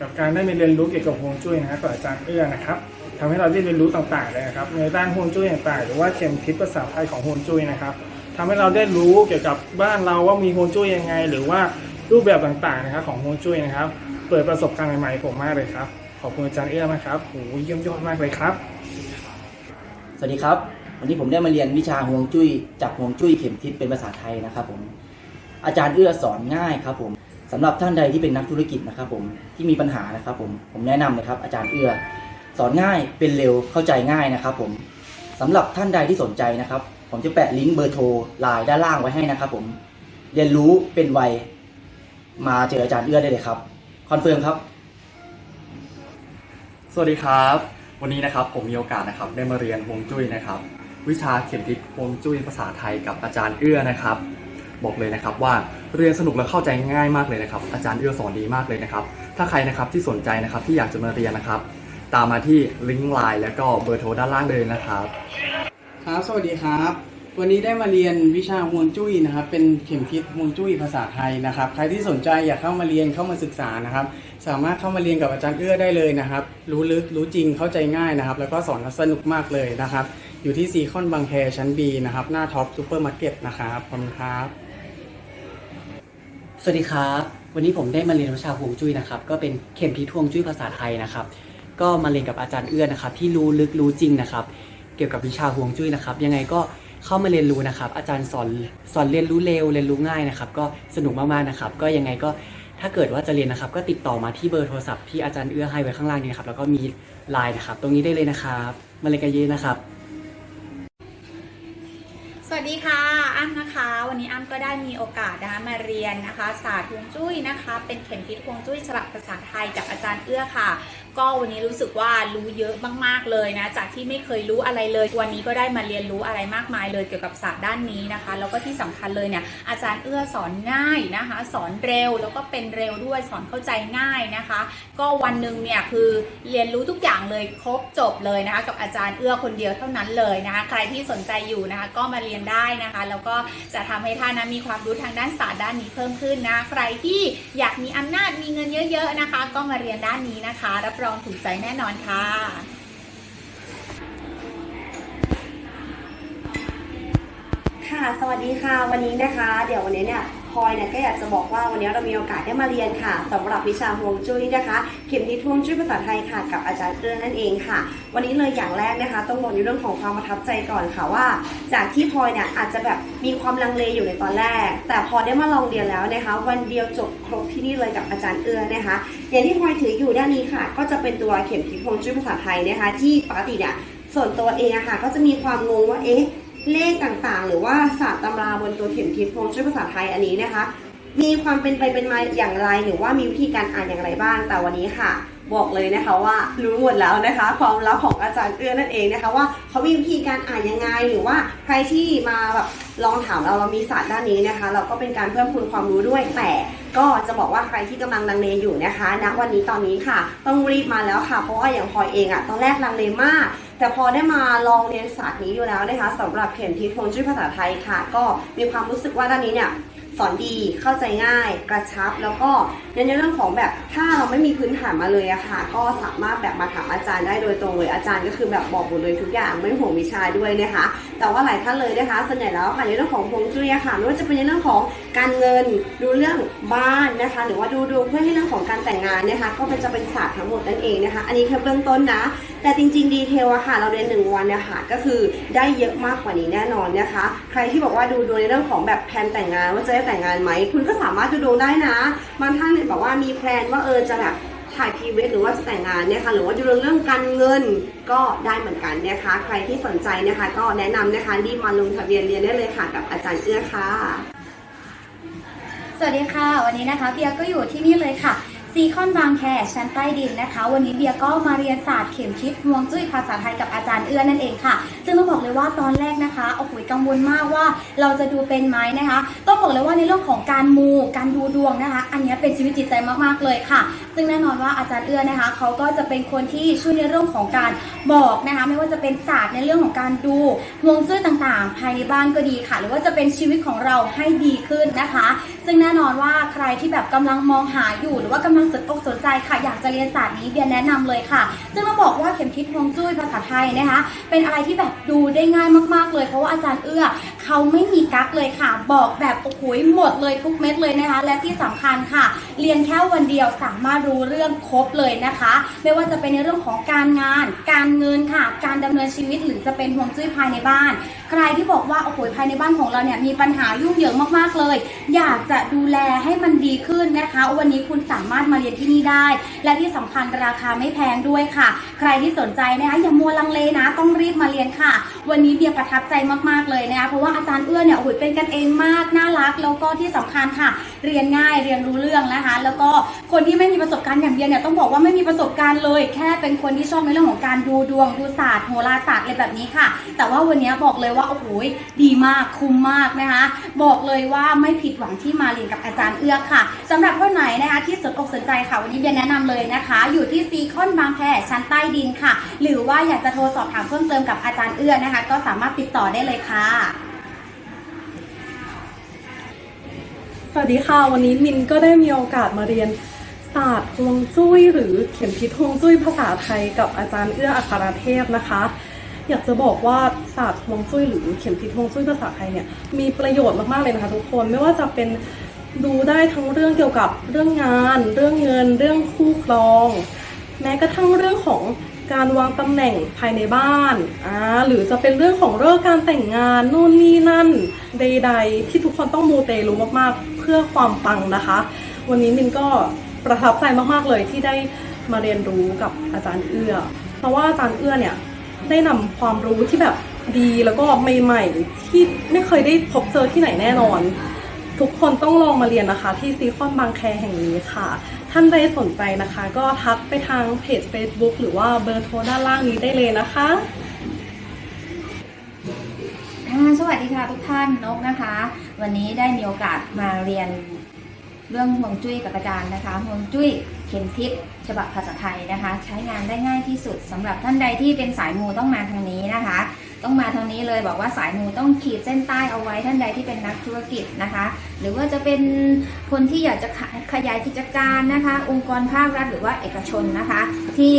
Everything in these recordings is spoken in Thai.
กับการได้มาเรียนรู้เกี่ยวกับฮวงจุ้ยนะครับกับอาจารย์เอื้อนะครับทำให้เราได้เรียนรู้ต่างๆเลยนะครับในด้านฮวงจุ้ยต่างๆหรือว่าเข็มทิศภาษาไทยของฮวงจุ้ยนะครับทำให้เราได้รู้เกี่ยวกับบ้านเราว่ามีฮวงจุ้ยยังไง หรือว่ารูปแบบต่างๆนะครับของฮวงจุ้ยนะครับ เปิดประสบการณ์ใหม่ๆผมมากเลยครับขอบคุณอาจารย์เอื้อมากครับโหเยี่ยมยอดมากเลยครับ สวัสดีครับ วันนี้ผมได้มาเรียนวิชาฮวงจุ้ยจากฮวงจุ้ยเข็มทิศเป็นภาษาไทยนะครับผมอาจารย์เอื้อสอนง่ายครับผม สำหรับท่านใดที่เป็นนักธุรกิจนะครับผมที่มีปัญหานะครับผมผมแนะนำเลยครับ อาจารย์เอื้อ สอนง่ายเป็นเร็วเข้าใจง่ายนะครับ ผมสำหรับท่านใดที่สนใจนะครับ ผมจะแปะลิงก์เบอร์โทรไลน์ด้านล่างไว้ให้นะครับผมเรียนรู้เป็นไวมาเจออาจารย์เอื้อได้เลยครับคอนเฟิร์มครับ สวัสดีครับ วันนี้นะครับผมมีโอกาสนะครับได้มาเรียนฮวงจุ้ยนะครับ วิชาเข็มทิศฮวงจุ้ยภาษาไทยกับอาจารย์เอื้อนะครับ บอกเลยนะครับว่าเรียนสนุกและเข้าใจง่ายมากเลยนะครับ อาจารย์เอื้อสอนดีมากเลยนะครับ ถ้าใครนะครับที่สนใจนะครับที่อยากจะมาเรียนนะครับ ตามมาที่ลิงก์ไลน์แล้วก็เบอร์โทรด้านล่างเลยนะครับ ครับสวัสดีครับ วันนี้ได้มาเรียนวิชาฮวงจุ้ยนะครับ เป็นเข็มทิศฮวงจุ้ยภาษาไทยนะครับ ใครที่สนใจอยากเข้ามาเรียนเข้ามาศึกษานะครับ สามารถเข้ามาเรียนกับอาจารย์เอื้อได้เลยนะครับ รู้ลึกรู้จริงเข้าใจง่ายนะครับ แล้วก็สอนสนุกมากเลยนะครับอยู่ที่ซีคอนบางแคชั้น B นะครับ หน้าท็อปซูเปอร์มาร์เก็ตนะครับ ขอบคุณครับ วัสดีครับ วันนี้ผมได้มาเรียนวิชาฮวงจุ้ยนะครับ ก็เป็นเข็มทิศฮวงจุ้ยภาษาไทยนะครับ ก็มาเรียนกับอาจารย์เอื้อนะครับ ที่รู้ลึกรู้จริงนะครับ เกี่ยวกับวิชาฮวงจุ้ยนะครับ ยังไงก็เข้ามาเรียนรู้นะครับ อาจารย์สอนสอนเรียนรู้เร็วเรียนรู้ง่ายนะครับ ก็สนุกมากๆนะครับ ก็ยังไงก็ถ้าเกิดว่าจะเรียนนะครับ ก็ติดต่อมาที่เบอร์โทรศัพท์ที่อาจารย์เอื้อให้ไว้ข้างล่างนี้นะครับ แล้วก็มีไลน์นะครับ ตรงนี้ได้เลยนะครับ มาเรียนกันเยอะนะครับ สวัสดีค่ะอ้ำนะคะ วันนี้อ้ำก็ได้มีโอกาสนะคะมาเรียนนะคะ ศาสตร์ฮวงจุ้ยนะคะ เป็นเข็มทิศฮวงจุ้ยฉบับภาษาไทยจากอาจารย์เอื้อค่ะ ก็วันนี้รู้สึกว่ารู้เยอะมากๆเลยนะ จากที่ไม่เคยรู้อะไรเลย วันนี้ก็ได้มาเรียนรู้อะไรมากมายเลยเกี่ยวกับศาสตร์ด้านนี้นะคะ แล้วก็ที่สำคัญเลยเนี่ยอาจารย์เอื้อสอนง่ายนะคะ สอนเร็วแล้วก็เป็นเร็วด้วยสอนเข้าใจง่ายนะคะ ก็วันหนึ่งเนี่ยคือเรียนรู้ทุกอย่างเลยครบจบเลยนะคะ กับอาจารย์เอื้อคนเดียวเท่านั้นเลยนะคะ ใครที่สนใจอยู่นะคะ ก็มาเรียนได้นะคะ แล้วก็จะทำให้ท่านนะมีความรู้ทางด้านศาสตร์ด้านนี้เพิ่มขึ้นนะ ใครที่อยากมีอำนาจมีเงินเยอะ ๆนะคะ ก็มาเรียนด้านนี้นะคะรับรองถูกใจแน่นอนค่ะค่ะ สวัสดีค่ะ วันนี้นะคะ เดี๋ยววันนี้เนี่ย พลอยเนี่ยก็อยากจะบอกว่าวันนี้เรามีโอกาสได้มาเรียนค่ะสำหรับวิชาฮวงจุ้ยนะคะ เข็มทิศฮวงจุ้ยภาษาไทยค่ะกับอาจารย์เอื้อนั่นเองค่ะ วันนี้เลยอย่างแรกนะคะ ต้องบอกในเรื่องของความประทับใจก่อนค่ะว่า จากที่พลอยเนี่ยอาจจะแบบมีความลังเลอยู่ในตอนแรก แต่พอได้มาลองเรียนแล้วนะคะ วันเดียวจบครบที่นี่เลยกับอาจารย์เอื้อนะคะ อย่างที่พลอยถืออยู่ด้านนี้ค่ะ ก็จะเป็นตัวเข็มทิศฮวงจุ้ยภาษาไทยนะคะ ที่ปกติเนี่ยส่วนตัวเองอะค่ะก็จะมีความงงว่าเอ๊ะ เลขต่างๆ หรือว่าศาสตร์ตำราบนตัวเข็มทิศฮวงจุ้ยภาษาไทยอันนี้นะคะ มีความเป็นไปเป็นมาอย่างไร หรือว่ามีวิธีการอ่านอย่างไรบ้าง แต่วันนี้ค่ะ บอกเลยนะคะว่ารู้หมดแล้วนะคะ ความลับของอาจารย์เอื้อนั่นเองนะคะ ว่าเขามีวิธีการอ่านยังไง หรือว่าใครที่มาแบบลองถามเราเรามีศาสตร์ด้านนี้นะคะ เราก็เป็นการเพิ่มพูนความรู้ด้วยแต่ก็จะบอกว่าใครที่กำลังลังเลอยู่นะคะณวันนี้ตอนนี้ค่ะ ต้องรีบมาแล้วค่ะ เพราะว่าอย่างพลอยเองอะตอนแรกลังเลมาก แต่พอได้มาลองเรียนศาสตร์นี้อยู่แล้วนะคะสำหรับเข็มทิศฮวงจุ้ยภาษาไทยค่ะ ก็มีความรู้สึกว่าด้านนี้เนี่ยสอนดีเข้าใจง่าย กระชับแล้วก็ในเรื่องของแบบถ้าเราไม่มีพื้นฐานมาเลยอะค่ะ ก็สามารถแบบมาถามอาจารย์ได้โดยตรงเลยอาจารย์ก็คือแบบบอกหมดเลยทุกอย่างไม่ห่วงวิชาด้วยนะคะ แต่ว่าหลายท่านเลยนะคะส่วนใหญ่แล้วค่ะในเรื่องของฮวงจุ้ยอะค่ะไม่ว่าจะเป็นในเรื่องของการเงินดูเรื่องบ้านนะคะ หรือว่าดูดวงเพื่อให้เรื่องของการแต่งงานนะคะ ก็เป็นจะเป็นศาสตร์ทั้งหมดนั่นเองนะคะ อันนี้แค่เบื้องต้นนะแต่จริงๆ ดีเทลอะค่ะเราเรียนหนึ่งวันเนี่ยค่ะก็คือได้เยอะมากกว่านี้แน่นอนนะคะ ใครที่บอกว่าดูดวงในเรื่องของแบบแพลนแต่งงานว่าจะได้แต่งงานไหม คุณก็สามารถดูดวงได้นะบางท่านเนี่ยบอกว่ามีแพลนว่าเออจะแบบถ่ายพรีเวดหรือว่าจะแต่งงานเนี่ยค่ะหรือว่าดูเรื่องการเงินก็ได้เหมือนกันนะคะ ใครที่สนใจนะคะ ก็แนะนำนะคะรีบมาลงทะเบียนเรียนได้เลยค่ะกับอาจารย์เอื้อค่ะ สวัสดีค่ะ วันนี้นะคะเบียร์ก็อยู่ที่นี่เลยค่ะ ซีคอนบางแคชั้นใต้ดินนะคะ วันนี้เบียก็มาเรียนศาสตร์เข็มทิศฮวงจุ้ยภาษาไทยกับอาจารย์เอื้อนั่นเองค่ะ ซึ่งต้องบอกเลยว่าตอนแรกนะคะโอ้โหกังวลมากว่าเราจะดูเป็นไหมนะคะ ต้องบอกเลยว่าในเรื่องของการมูการดูดวงนะคะ อันนี้เป็นชีวิตจิตใจมากๆเลยค่ะ ซึ่งแน่นอนว่าอาจารย์เอื้อนะคะเขาก็จะเป็นคนที่ช่วยในเรื่องของการบอกนะคะ ไม่ว่าจะเป็นศาสตร์ในเรื่องของการดูฮวงจุ้ยต่างๆ ภายในบ้านก็ดีค่ะ หรือว่าจะเป็นชีวิตของเราให้ดีขึ้นนะคะ ซึ่งแน่นอนว่าใครที่แบบกำลังมองหาอยู่หรือว่ากำมันสนอกสนใจค่ะอยากจะเรียนศาสตร์นี้เบียนแนะนำเลยค่ะ ซึ่งต้องบอกว่าเข็มทิศฮวงจุ้ยภาษาไทยนะคะ เป็นอะไรที่แบบดูได้ง่ายมากๆเลย เพราะว่าอาจารย์เอื้อ เขาไม่มีกั๊กเลยค่ะ บอกแบบโอ้โหหมดเลยทุกเม็ดเลยนะคะ และที่สำคัญค่ะ เรียนแค่วันเดียวสามารถรู้เรื่องครบเลยนะคะ ไม่ว่าจะเป็นในเรื่องของการงาน การเงินค่ะ การดำเนินชีวิตหรือจะเป็นฮวงจุ้ยภายในบ้าน ใครที่บอกว่าโอ้โหภายในบ้านของเราเนี่ยมีปัญหายุ่งเหยิงมากๆเลย อยากจะดูแลให้มันดีขึ้นนะคะ วันนี้คุณสามารถมาเรียนที่นี่ได้ และที่สำคัญราคาไม่แพงด้วยค่ะ ใครที่สนใจนะคะอย่ามัวลังเลนะ ต้องรีบมาเรียนค่ะ วันนี้เบียร์ประทับใจมากๆเลยนะคะเพราะว่าอาจารย์เอื้อเนี่ยโอ้โหเป็นกันเองมากน่ารัก แล้วก็ที่สำคัญค่ะ เรียนง่ายเรียนรู้เรื่องนะคะ แล้วก็คนที่ไม่มีประสบการณ์อย่างเบียร์เนี่ยต้องบอกว่าไม่มีประสบการณ์เลย แค่เป็นคนที่ชอบในเรื่องของการดูดวงดูศาสตร์โหราศาสตร์อะไรแบบนี้ค่ะ แต่ว่าวันนี้บอกเลยว่าโอ้โหดีมากคุ้มมากนะคะ บอกเลยว่าไม่ผิดหวังที่มาเรียนกับอาจารย์เอื้อค่ะสำหรับท่านไหนนะคะที่สนอกสนใจค่ะ วันนี้เบียร์แนะนำเลยนะคะ อยู่ที่ซีคอนบางแพชั้นใต้ดินค่ะ หรือว่าอยากจะโทรสอบถามเพิ่มเติมกับอาจารย์เอื้อนะคะ ก็สามารถติดต่อได้เลยค่ะ วัสดีค่ะ วันนี้มินก็ได้มีโอกาสมาเรียนศาสตร์ฮวงจุ้ย หรือเข็มทิศฮวงจุ้ยภาษาไทยกับอาจารย์เอื้ออัครเทพนะคะ อยากจะบอกว่าศาสตร์ฮวงจุ้ย หรือเข็มทิศฮวงจุ้ยภาษาไทยเนี่ยมีประโยชน์มากๆเลยนะคะทุกคนไม่ว่าจะเป็นดูได้ทั้งเรื่องเกี่ยวกับเรื่องงาน เรื่องเงิน เรื่องคู่ครอง แม้กระทั่งเรื่องของการวางตำแหน่งภายในบ้านอ่าหรือจะเป็นเรื่องของเรื่องการแต่งงานนู่นนี่นั่น ใด ๆ ที่ทุกคนต้องมูเตลูมากๆ พื่อความปังนะคะ วันนี้มินก็ประทับใจมากๆเลยที่ได้มาเรียนรู้กับอาจารย์เอื้อ เพราะว่าอาจารย์เอื้อเนี่ยได้นำความรู้ที่แบบดีแล้วก็ใหม่ๆที่ไม่เคยได้พบเจอที่ไหนแน่นอน ทุกคนต้องลองมาเรียนนะคะ ที่ซีคอนบางแคแห่งนี้ค่ะ ท่านใดสนใจนะคะ ก็ทักไปทางเพจ Facebook หรือว่าเบอร์โทรด้านล่างนี้ได้เลยนะคะสวัสดีค่ะทุกท่านนกนะคะ วันนี้ได้มีโอกาสมาเรียนเรื่องฮวงจุ้ยกับอาจารย์นะคะฮวงจุ้ยเข็มทิศฉบับภาษาไทยนะคะ ใช้งานได้ง่ายที่สุดสำหรับท่านใดที่เป็นสายมูต้องมาทางนี้นะคะ ต้องมาทางนี้เลยบอกว่าสายมูต้องขีดเส้นใต้เอาไว้ท่านใดที่เป็นนักธุรกิจนะคะ หรือว่าจะเป็นคนที่อยากจะขยายกิจการนะคะ องค์กรภาครัฐหรือว่าเอกชนนะคะ ที่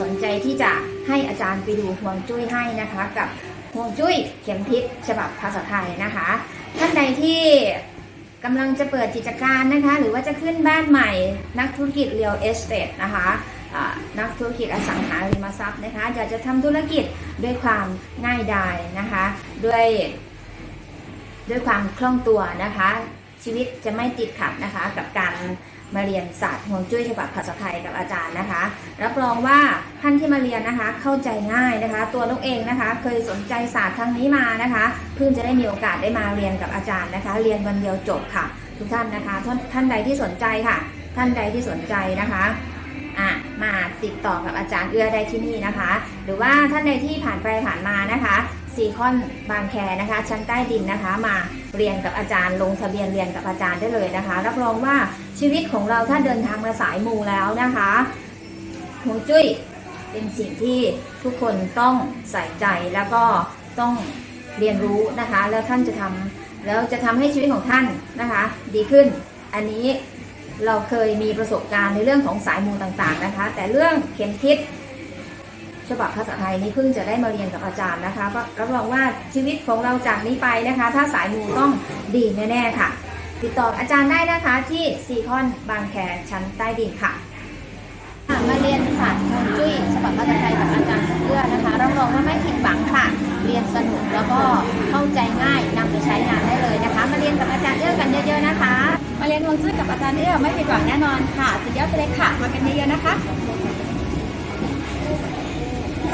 สนใจที่จะ ให้อาจารย์ไปดูฮวงจุ้ยให้นะคะกับฮวงจุ้ยเข็มทิศฉบับภาษาไทยนะคะ ท่านใดที่กำลังจะเปิดกิจการนะคะ หรือว่าจะขึ้นบ้านใหม่นักธุรกิจเรียลเอสเต e นะคะนักธุรกิจอสังหาริมทรัพย์นะคะอยากจะทำธุรกิจด้วยความง่ายดายนะคะ ด้วยด้วยความคล่องตัวนะคะ ชีวิตจะไม่ติดขัดนะคะ กับการมาเรียนศาสตร์ฮวงจุ้ยฉบับภาษาไทยกับอาจารย์นะคะ รับรองว่าท่านที่มาเรียนนะคะ เข้าใจง่ายนะคะ ตัวนกเองนะคะ เคยสนใจศาสตร์ทางนี้มานะคะ เพิ่งจะได้มีโอกาสได้มาเรียนกับอาจารย์นะคะ เรียนวันเดียวจบค่ะ ทุกท่านนะคะท่านท่านใดที่สนใจค่ะ ท่านใดที่สนใจนะคะอะมาติดต่อกับอาจารย์เอื้อได้ที่นี่นะคะ หรือว่าท่านใดที่ผ่านไปผ่านมานะคะซีคอนบางแคนะคะ ชั้นใต้ดินนะคะมา เรียนกับอาจารย์ ลงทะเบียนเรียนกับอาจารย์ได้เลยนะคะ รับรองว่าชีวิตของเราถ้าเดินทางมาสายมูแล้วนะคะฮวงจุ้ยเป็นสิ่งที่ทุกคนต้องใส่ใจแล้วก็ต้องเรียนรู้นะคะ แล้วท่านจะทำแล้วจะทำให้ชีวิตของท่านนะคะ ดีขึ้น อันนี้เราเคยมีประสบการณ์ในเรื่องของสายมูต่างๆนะคะ แต่เรื่องเข็มทิศ ฉบับภาษาไทยนี่เพิ่งจะได้มาเรียนกับอาจารย์นะคะก็รับรองว่าชีวิตของเราจากนี้ไปนะคะ ถ้าสายมูต้องดีแน่ๆค่ะ ติดต่ออาจารย์ได้นะคะที่ซีคอนบางแคชั้นใต้ดินค่ะมาเรียนศาสตร์ฮวงจุ้ยฉบับภาษาไทยกับอาจารย์เพื่อนะคะรับรองว่าไม่ผิดหวังค่ะ เรียนสนุกแล้วก็เข้าใจง่ายนำไปใช้งานได้เลยนะคะ มาเรียนกับอาจารย์เอื้อกันเยอะๆนะคะ มาเรียนฮวงจุ้ยกับอาจารย์เอื้อไม่ผิดหวังแน่นอนค่ะสุดยอดไปเลยค่ะมากันเยอะๆนะคะ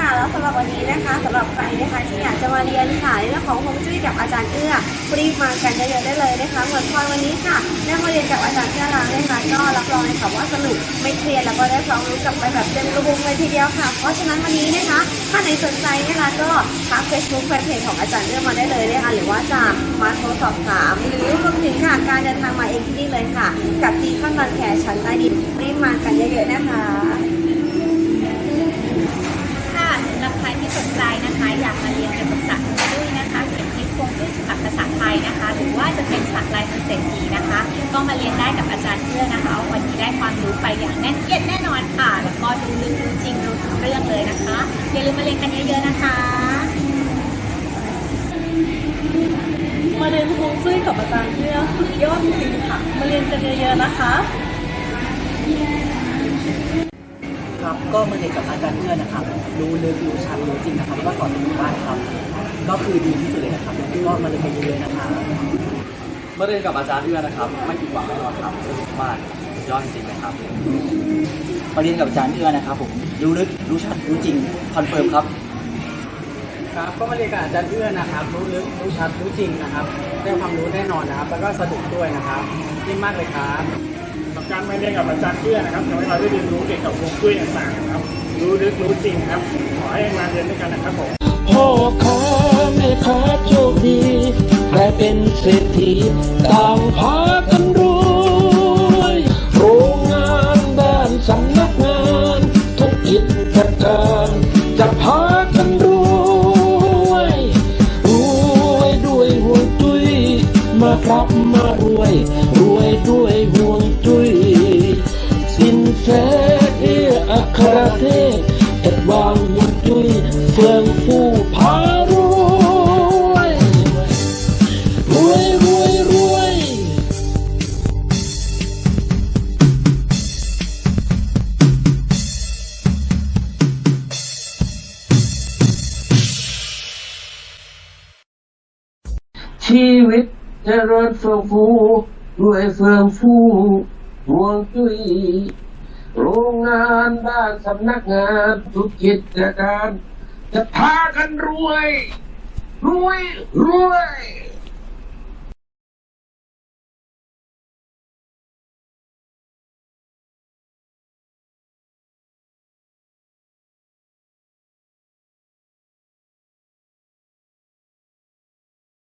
ค่ะ แล้วสำหรับวันนี้นะคะสำหรับใครนะคะที่อยากจะมาเรียนค่ะในเรื่องของฮวงจุ้ยกับอาจารย์เอื้อรีบมากันเยอะๆได้เลยนะคะเหมือนพลอยวันนี้ค่ะได้มาเรียนกับอาจารย์เอื้อแล้วนะคะก็รับรองเลยค่ะว่าสนุกไม่เครียดแล้วก็ได้ความรู้กลับไปแบบเต็มกระบุงเลยทีเดียวค่ะ เพราะฉะนั้นวันนี้นะคะถ้าไหนสนใจนะคะก็ทักเฟซบุ๊กแฟนเพจของอาจารย์เอื้อมาได้เลยนะคะหรือว่าจะมาโทรสอบถามหรือรวมถึงค่ะการเดินทางมาเองที่นี่เลยค่ะ กับทีขั้นบางแคชั้นใต้ดินรีบมากันเยอะๆนะคะ สนใจนะคะ อยากมาเรียนเกี่ยวกับศาสตร์ฮวงจุ้ยนะคะเขียนคิดฮวงจุ้ยฉบับภาษาไทยนะคะ หรือว่าจะเป็นศาสตร์ลายมือเศรษฐีนะคะ ก็มาเรียนได้กับอาจารย์เพื่อนะคะ วันนี้ได้ความรู้ไปอย่างแน่นเอียดแน่นอนค่ะ แล้วก็รู้ลึกรู้จริงรู้ทุกเรื่องเลยนะคะ อย่าลืมมาเรียนกันเยอะๆนะคะ มาเรียนฮวงจุ้ยกับอาจารย์เอื้อสุดยอดจริงๆค่ะ มาเรียนกันเยอะๆนะคะ ก็มาเรียนกับอาจารย์เอื้อนะครับ รู้ลึกรู้ชัดรู้จริงนะครับแล้วก็สอนสนุกมากครับ ก็คือดีที่สุดเลยนะครับก็มาเรียนกันเยอะๆนะครับมาเรียนกับอาจารย์เอื้อนะครับ ไม่ผิดหวังแน่นอนครับสนุกมากสุดยอดจริงๆเลยครับมาเรียนกับอาจารย์เอื้อนะครับผมรู้ลึกรู้ชัดรู้จริงคอนเฟิร์มครับครับก็มาเรียนกับอาจารย์เอื้อนะครับรู้ลึกรู้ชัดรู้จริงนะครับได้ความรู้แน่นอนนะครับ แล้วก็สนุกด้วยนะครับดีมากเลยครับ กับการมาเรียนกับอาจารย์เอื้อนนะครับทำให้เราได้เรียนรู้เกี่ยวกับวงจุ้ยต่างๆนะครับ รู้ลึกรู้จริงครับ ขอให้มาเรียนด้วยกันนะครับผมพ่อค้าแม่ค้าโชคดีใครเป็นเศรษฐีต่างพากันรวยโรงงานบ้านสำนักงานทุกกิจการจะพากันรวยรวยด้วยห่วจุ้ยมาครับมารวยรวย เฟื่องฟูรวยเฟื่องฟูห่วงจุ้ยโรงงานบ้านสำนักงานทุกกิจการ จะพากันรวย รวย รวย